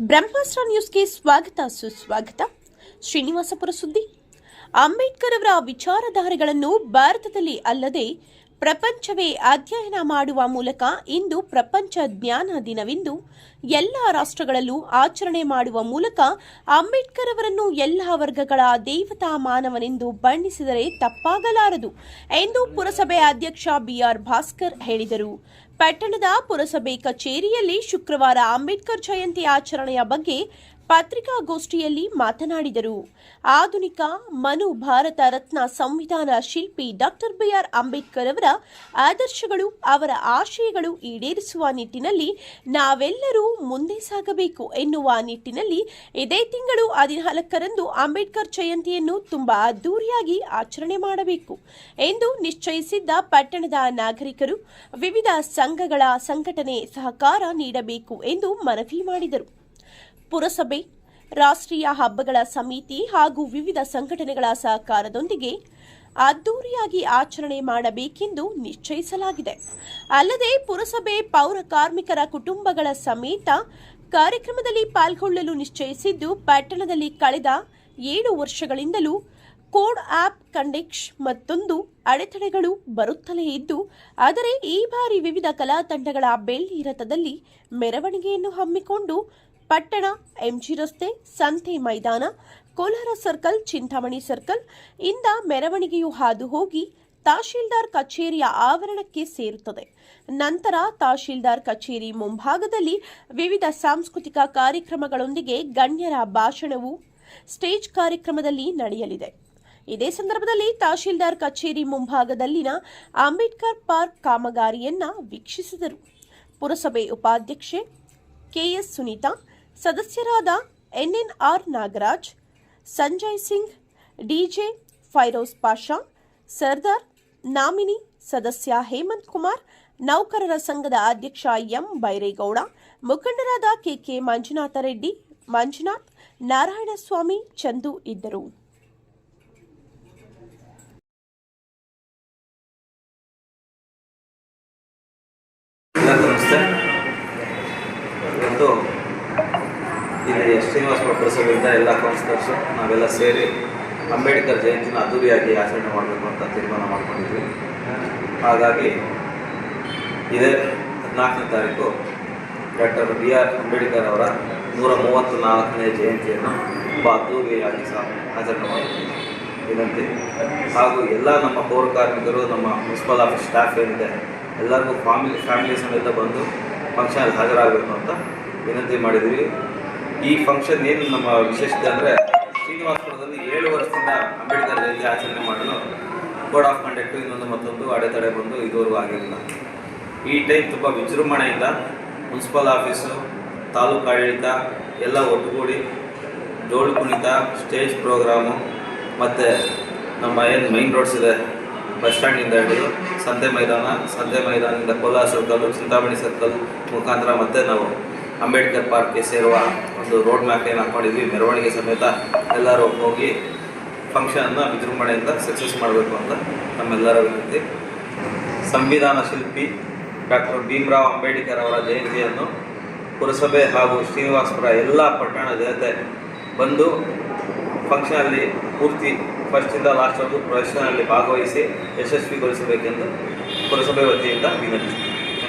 ಬ್ರಹ್ಮಾಸ್ತ್ರ ನ್ಯೂಸ್ಗೆ ಸ್ವಾಗತ ಸುಸ್ವಾಗತ. ಶ್ರೀನಿವಾಸಪುರ ಸುದ್ದಿ. ಅಂಬೇಡ್ಕರ್ ಅವರ ವಿಚಾರಧಾರೆಗಳನ್ನು ಭಾರತದಲ್ಲಿ ಅಲ್ಲದೆ ಪ್ರಪಂಚವೇ ಅಧ್ಯಯನ ಮಾಡುವ ಮೂಲಕ ಇಂದು ಪ್ರಪಂಚ ಜ್ಞಾನ ದಿನವೆಂದು ಎಲ್ಲ ರಾಷ್ಟ್ರಗಳಲ್ಲೂ ಆಚರಣೆ ಮಾಡುವ ಮೂಲಕ ಅಂಬೇಡ್ಕರ್ ಅವರನ್ನು ಎಲ್ಲ ವರ್ಗಗಳ ದೇವತಾ ಮಾನವನೆಂದು ಬಣ್ಣಿಸಿದರೆ ತಪ್ಪಾಗಲಾರದು ಎಂದು ಪುರಸಭೆ ಅಧ್ಯಕ್ಷ ಬಿಆರ್ ಭಾಸ್ಕರ್ ಹೇಳಿದರು. ಪಟ್ಟಣದ ಪುರಸಭೆ ಕಚೇರಿಯಲ್ಲಿ ಶುಕ್ರವಾರ ಅಂಬೇಡ್ಕರ್ ಜಯಂತಿ ಆಚರಣೆಯ ಬಗ್ಗೆ ಪತ್ರಿಕಾಗೋಷ್ಠಿಯಲ್ಲಿ ಮಾತನಾಡಿದರು. ಆಧುನಿಕ ಮನು ಭಾರತ ರತ್ನ ಸಂವಿಧಾನ ಶಿಲ್ಪಿ ಡಾಕ್ಟರ್ ಬಿಆರ್ ಅಂಬೇಡ್ಕರ್ ಅವರ ಆದರ್ಶಗಳು, ಅವರ ಆಶಯಗಳು ಈಡೇರಿಸುವ ನಿಟ್ಟಿನಲ್ಲಿ ನಾವೆಲ್ಲರೂ ಮುಂದೆ ಸಾಗಬೇಕು ಎನ್ನುವ ನಿಟ್ಟಿನಲ್ಲಿ ಇದೇ ತಿಂಗಳು ಹದಿನಾಲ್ಕರಂದು ಅಂಬೇಡ್ಕರ್ ಜಯಂತಿಯನ್ನು ತುಂಬಾ ಅದ್ದೂರಿಯಾಗಿ ಆಚರಣೆ ಮಾಡಬೇಕು ಎಂದು ನಿಶ್ಚಯಿಸಿದ್ದ ಪಟ್ಟಣದ ನಾಗರಿಕರು ವಿವಿಧ ಸಂಘಗಳ ಸಂಘಟನೆ ಸಹಕಾರ ನೀಡಬೇಕು ಎಂದು ಮನವಿ ಮಾಡಿದರು. ಪುರಸಭೆ, ರಾಷ್ಟ್ರೀಯ ಹಬ್ಬಗಳ ಸಮಿತಿ ಹಾಗೂ ವಿವಿಧ ಸಂಘಟನೆಗಳ ಸಹಕಾರದೊಂದಿಗೆ ಅದ್ದೂರಿಯಾಗಿ ಆಚರಣೆ ಮಾಡಬೇಕೆಂದು ನಿಶ್ಚಯಿಸಲಾಗಿದೆ. ಅಲ್ಲದೆ ಪುರಸಭೆ ಪೌರ ಕಾರ್ಮಿಕರ ಕುಟುಂಬಗಳ ಸಮೇತ ಕಾರ್ಯಕ್ರಮದಲ್ಲಿ ಪಾಲ್ಗೊಳ್ಳಲು ನಿಶ್ಚಯಿಸಿದ್ದು, ಪಟ್ಟಣದಲ್ಲಿ ಕಳೆದ ಏಳು ವರ್ಷಗಳಿಂದಲೂ ಕೋಡ್ ಆಪ್ ಕಂಡೆಕ್ಷ್ ಮತ್ತೊಂದು ಅಡೆತಡೆಗಳು ಬರುತ್ತಲೇ ಇದ್ದು, ಆದರೆ ಈ ಬಾರಿ ವಿವಿಧ ಕಲಾ ತಂಡಗಳ ಬೆಳ್ಳಿ ರಥದಲ್ಲಿ ಮೆರವಣಿಗೆಯನ್ನು ಹಮ್ಮಿಕೊಂಡು ಪಟ್ಟಣ, ಎಂಜಿ ರಸ್ತೆ, ಸಂತೆ ಮೈದಾನ, ಕೋಲಾರ ಸರ್ಕಲ್, ಚಿಂತಾಮಣಿ ಸರ್ಕಲ್, ಇಂದ ಮೆರವಣಿಗೆಯು ಹಾದು ಹೋಗಿ ತಹಶೀಲ್ದಾರ್ ಕಚೇರಿಯ ಆವರಣಕ್ಕೆ ಸೇರುತ್ತದೆ. ನಂತರ ತಹಶೀಲ್ದಾರ್ ಕಚೇರಿ ಮುಂಭಾಗದಲ್ಲಿ ವಿವಿಧ ಸಾಂಸ್ಕೃತಿಕ ಕಾರ್ಯಕ್ರಮಗಳೊಂದಿಗೆ ಗಣ್ಯರ ಭಾಷಣವು ಸ್ಟೇಜ್ ಕಾರ್ಯಕ್ರಮದಲ್ಲಿ ನಡೆಯಲಿದೆ. ಇದೇ ಸಂದರ್ಭದಲ್ಲಿ ತಹಶೀಲ್ದಾರ್ ಕಚೇರಿ ಮುಂಭಾಗದಲ್ಲಿನ ಅಂಬೇಡ್ಕರ್ ಪಾರ್ಕ್ ಕಾಮಗಾರಿಯನ್ನ ವೀಕ್ಷಿಸಿದರು. ಪುರಸಭೆ ಉಪಾಧ್ಯಕ್ಷೆ ಕೆಎಸ್ ಸುನೀತಾ ಸದಸ್ಯರಾದ NNR Nagaraj, Sanjay Singh, DJ Firoz Pasha, Sardar nominee ಸದಸ್ಯ ಹೇಮಂತ್ ಕುಮಾರ್, ನೌಕರರ ಸಂಘದ ಅಧ್ಯಕ್ಷ ಎಂ ಬೈರೇಗೌಡ, ಮುಖಂಡರಾದ ಕೆಕೆ ಮಂಜುನಾಥ ರೆಡ್ಡಿ, ಮಂಜುನಾಥ್ ನಾರಾಯಣಸ್ವಾಮಿ ಚಂದು ಇದ್ದರು. ನಮಸ್ತೆ. ಇಲ್ಲಿ ಶ್ರೀನಿವಾಸ ಪುರಸಭೆಯಿಂದ ಎಲ್ಲ ಕೌನ್ಸಿಲರ್ಸು ನಾವೆಲ್ಲ ಸೇರಿ ಅಂಬೇಡ್ಕರ್ ಜಯಂತಿನ ಅದ್ದೂರಿಯಾಗಿ ಆಚರಣೆ ಮಾಡಬೇಕು ಅಂತ ತೀರ್ಮಾನ ಮಾಡ್ಕೊಂಡಿದ್ವಿ. ಹಾಗಾಗಿ ಇದೇ ಹದಿನಾಲ್ಕನೇ ತಾರೀಕು ಡಾಕ್ಟರ್ ಬಿ ಆರ್ ಅಂಬೇಡ್ಕರ್ ಅವರ ನೂರ ಮೂವತ್ತು ನಾಲ್ಕನೇ ಜಯಂತಿಯನ್ನು ತುಂಬ ಅದ್ದೂರಿಯಾಗಿ ಸಹ ಆಚರಣೆ ಮಾಡಿದ್ದೀವಿ ವಿನಂತಿ. ಹಾಗೂ ಎಲ್ಲ ನಮ್ಮ ಪೌರ ಕಾರ್ಮಿಕರು, ನಮ್ಮ ಮುನ್ಸಿಪಲ್ ಆಫೀಸ್ ಸ್ಟಾಫ್ ಏನಿದೆ, ಎಲ್ಲರಿಗೂ ಫ್ಯಾಮಿಲಿ ಫ್ಯಾಮಿಲಿ ಸಮೇತ ಬಂದು ಫಂಕ್ಷನಲ್ಲಿ ಹಾಜರಾಗಬೇಕು ಅಂತ ವಿನಂತಿ ಮಾಡಿದ್ದೀವಿ ಈ ಫಂಕ್ಷನ್ ಏನು ನಮ್ಮ ವಿಶೇಷತೆ ಅಂದರೆ ಶ್ರೀನಿವಾಸಪುರದಲ್ಲಿ ಏಳು ವರ್ಷದಿಂದ ಅಂಬೇಡ್ಕರ್ ಜಯಂತಿ ಆಚರಣೆ ಮಾಡಲು ಕೋಡ್ ಆಫ್ ಕಂಡಕ್ಟು ಇನ್ನೊಂದು ಮತ್ತೊಂದು ಅಡೆತಡೆ ಬಂದು ಇದುವರೆಗೂ ಆಗಿರಲಿಲ್ಲ ಈ ಟೈಮ್ ತುಂಬ ವಿಜೃಂಭಣೆಯಿಂದ ಮುನ್ಸಿಪಲ್ ಆಫೀಸು, ತಾಲೂಕು ಆಡಳಿತ ಎಲ್ಲ ಒಟ್ಟುಗೂಡಿ ಡೋಳು ಕುಣಿತ, ಸ್ಟೇಜ್ ಪ್ರೋಗ್ರಾಮು, ಮತ್ತು ನಮ್ಮ ಏನು ಮೈನ್ ರೋಡ್ಸ್ ಇದೆ, ಬಸ್ ಸ್ಟ್ಯಾಂಡಿಂದ ಹಿಡಿದು ಸಂತೆ ಮೈದಾನ, ಸಂತೆ ಮೈದಾನದಿಂದ ಕೋಲಾರ ಸರ್ಕಲ್ಲು ಚಿಂತಾಮಣಿ ಸರ್ಕಲ್ ಮುಖಾಂತರ ಮತ್ತೆ ನಾವು ಅಂಬೇಡ್ಕರ್ ಪಾರ್ಕ್ಗೆ ಸೇರುವ ಒಂದು ರೋಡ್ ಮ್ಯಾಪ್ ಏನು ಹಾಕೊಂಡಿದ್ವಿ, ಮೆರವಣಿಗೆ ಸಮೇತ ಎಲ್ಲರೂ ಹೋಗಿ ಫಂಕ್ಷನನ್ನು ವಿಜೃಂಭಣೆಯಿಂದ ಸಕ್ಸಸ್ ಮಾಡಬೇಕು ಅಂತ ನಮ್ಮೆಲ್ಲರ ವಿನಂತಿ. ಸಂವಿಧಾನ ಶಿಲ್ಪಿ ಡಾಕ್ಟರ್ ಭೀಮರಾವ್ ಅಂಬೇಡ್ಕರ್ ಅವರ ಜಯಂತಿಯನ್ನು ಪುರಸಭೆ ಹಾಗೂ ಶ್ರೀನಿವಾಸಪುರ ಎಲ್ಲ ಪಟ್ಟಣ ಜನತೆ ಬಂದು ಫಂಕ್ಷನಲ್ಲಿ ಪೂರ್ತಿ ಫಸ್ಟಿಂದ ಲಾಸ್ಟ್ವರೆಗೂ ಪ್ರದರ್ಶನದಲ್ಲಿ ಭಾಗವಹಿಸಿ ಯಶಸ್ವಿಗೊಳಿಸಬೇಕೆಂದು ಪುರಸಭೆ ವತಿಯಿಂದ ವಿನಂತಿ.